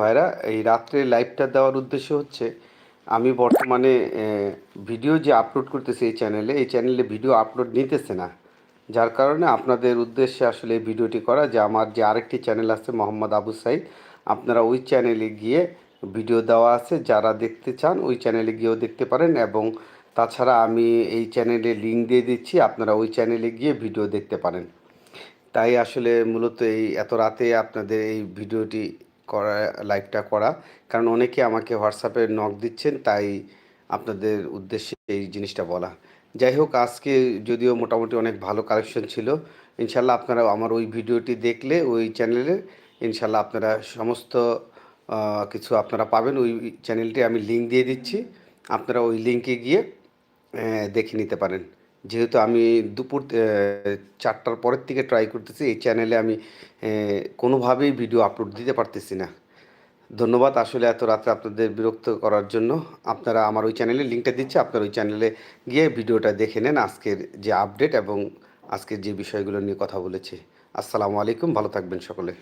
ভাইরা, এই রাত্রে লাইভটা দেওয়ার উদ্দেশ্য হচ্ছে, আমি বর্তমানে ভিডিও যে আপলোড করতেছি এই চ্যানেলে এই চ্যানেলে ভিডিও আপলোড নিতেছে না। যার কারণে আপনাদের উদ্দেশ্যে আসলে এই ভিডিওটি করা যে, আমার যে আরেকটি চ্যানেল আছে মোহাম্মদ আবু সাইদ, আপনারা ওই চ্যানেলে গিয়ে ভিডিও দেওয়া আছে। যারা দেখতে চান, ওই চ্যানেলে গিয়েও দেখতে পারেন এবং তাছাড়া আমি এই চ্যানেলে লিঙ্ক দিয়ে দিচ্ছি, আপনারা ওই চ্যানেলে গিয়ে ভিডিও দেখতে পারেন। তাই আসলে মূলত এই, এত রাতে আপনাদের এই ভিডিওটি করা লাইভটা করা। কারণ অনেকে আমাকে হোয়াটসঅ্যাপে নক দিচ্ছেন, তাই আপনাদের উদ্দেশ্যে এই জিনিসটা বলা। যাই হোক, আজকে যদিও মোটামুটি অনেক ভালো কালেকশন ছিল, ইনশাল্লাহ আপনারা আমার ওই ভিডিওটি দেখলে, ওই চ্যানেলে ইনশাল্লাহ আপনারা সমস্ত কিছু আপনারা পাবেন। ওই চ্যানেলটি আমি লিঙ্ক দিয়ে দিচ্ছি, আপনারা ওই লিঙ্কে গিয়ে দেখে নিতে পারেন। যেহেতু আমি দুপুর চারটার পরের থেকে ট্রাই করতেছি, এই চ্যানেলে আমি কোনোভাবেই ভিডিও আপলোড দিতে পারতেছি না। ধন্যবাদ আসলে এত রাত্রে আপনাদের বিরক্ত করার জন্য। আপনারা আমার ওই চ্যানেলে লিঙ্কটা দিচ্ছে, আপনারা ওই চ্যানেলে গিয়ে ভিডিওটা দেখে নেন আজকের যে আপডেট এবং আজকের যে বিষয়গুলো নিয়ে কথা বলেছি। আসসালামু আলাইকুম, ভালো থাকবেন সকলে।